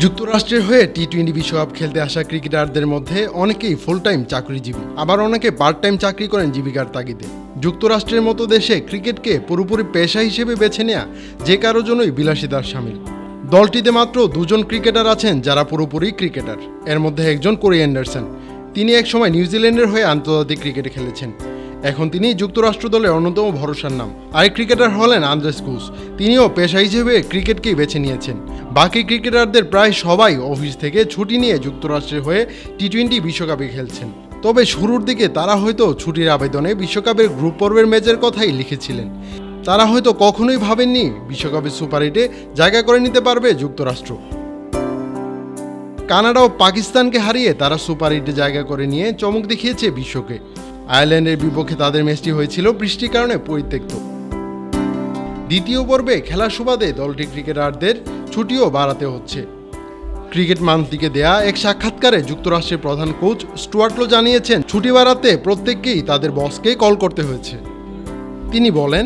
যুক্তরাষ্ট্রের হয়ে T twenty বিশ্বকাপ খেলতে আসা ক্রিকেটারদের মধ্যে অনেকেই ফুল টাইম চাকরিজীবী। আবার অনেকে পার্ট টাইম চাকরি করেন জীবিকার তাগিদে। যুক্তরাষ্ট্রের মতো দেশে ক্রিকেটকে পুরোপুরি পেশা হিসেবে বেছে নেওয়া যে কারও জন্যই বিলাসিতার সামিল। দলটিতে মাত্র দুজন ক্রিকেটার আছেন যারা পুরোপুরি ক্রিকেটার। এর মধ্যে একজন কোরি অ্যান্ডারসন তিনি একসময় নিউজিল্যান্ডের হয়ে আন্তর্জাতিক ক্রিকেটে খেলেছেন। এখন তিনি যুক্তরাষ্ট্র দলের অন্যতম ভরসার নাম। আরেক ক্রিকেটার হলেন আন্দ্রেস কুস। তিনিও পেশা হিসেবে ক্রিকেটকেই বেছে নিয়েছেন। বাকি ক্রিকেটারদের প্রায় সবাই অফিস থেকে ছুটি নিয়ে যুক্তরাষ্ট্রের হয়ে টি টোয়েন্টি বিশ্বকাপে খেলছেন। তবে শুরুর দিকে তারা হয়তো ছুটির আবেদনে বিশ্বকাপের গ্রুপ পর্বের ম্যাচের কথাই লিখেছিলেন। তারা হয়তো কখনোই ভাবেননি বিশ্বকাপের সুপার এইটে জায়গা করে নিতে পারবে যুক্তরাষ্ট্র। কানাডা ও পাকিস্তানকে হারিয়ে তারা সুপার এইটে জায়গা করে নিয়ে চমক দেখিয়েছে বিশ্বকে। আয়ারল্যান্ডের বিপক্ষে তাদের ম্যাচটি হয়েছিল বৃষ্টির কারণে পরিত্যক্ত। দ্বিতীয় পর্বে খেলার সুবাদে দলটি ক্রিকেটারদের ছুটিও বাড়াতে হচ্ছে। ক্রিকেট মান্থলিকে দেয়া এক সাক্ষাৎকারে যুক্তরাষ্ট্রের প্রধান কোচ স্টুয়ার্টলো জানিয়েছেন, ছুটি বাড়াতে প্রত্যেককেই তাদের বসকে কল করতে হয়েছে। তিনি বলেন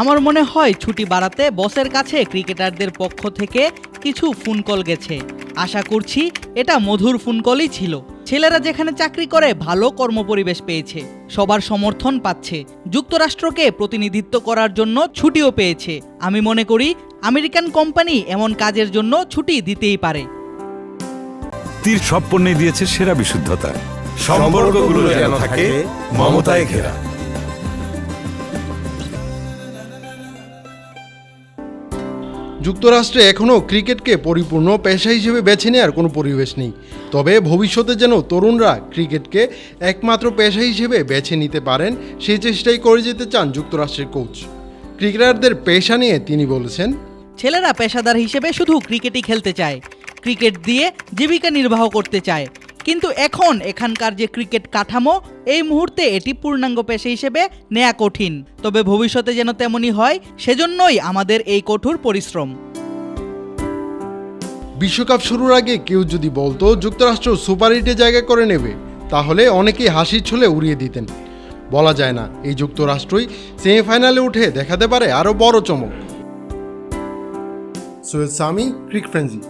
আমার মনে হয় ছুটি বাড়াতে বসের কাছে ক্রিকেটারদের পক্ষ থেকে কিছু ফোন কল গেছে। আশা করছি এটা মধুর ফোন কলই ছিল। ছেলেরা যেখানে চাকরি করে ভালো কর্মপরিবেশ পেয়েছে, সবার সমর্থন পাচ্ছে, যুক্তরাষ্ট্রকে প্রতিনিধিত্ব করার জন্য ছুটিও পেয়েছে। আমি মনে করি আমেরিকান কোম্পানি এমন কাজের জন্য ছুটি দিতেই পারে। তীর সব পণ্যে দিয়েছে সেরা বিশুদ্ধতা। সম্পর্কগুলো যেন থাকে মমতায় ঘেরা। যুক্তরাষ্ট্রে এখনও ক্রিকেটকে পরিপূর্ণ পেশা হিসেবে বেছে নেওয়ার কোনো পরিবেশ নেই। তবে ভবিষ্যতে যেন তরুণরা ক্রিকেটকে একমাত্র পেশা হিসেবে বেছে নিতে পারেন সেই চেষ্টাই করে যেতে চান যুক্তরাষ্ট্রের কোচ। ক্রিকেটারদের পেশা নিয়ে তিনি বলেছেন, ছেলেরা পেশাদার হিসেবে শুধু ক্রিকেটই খেলতে চায়। ক্রিকেট দিয়ে জীবিকা নির্বাহ করতে চায়। কিন্তু এখন এখানকার যে ক্রিকেট কাঠামো, এই মুহূর্তে এটি পূর্ণাঙ্গ পেশা হিসেবে নেয়া কঠিন। তবে ভবিষ্যতে যেন তেমনই হয়, সেজন্যই আমাদের এই কঠোর পরিশ্রম। বিশ্বকাপ শুরুর আগে কেউ যদি বলতো, যুক্তরাষ্ট্র সুপার এইটে জায়গা করে নেবে, তাহলে অনেকেই হাসির ছলে উড়িয়ে দিতেন। বলা যায় না, এই যুক্তরাষ্ট্রই সেমিফাইনালে উঠে দেখাতে পারে আরও বড় চমক। সৈয়দ সামি, ক্রিক ফ্রেন্সি।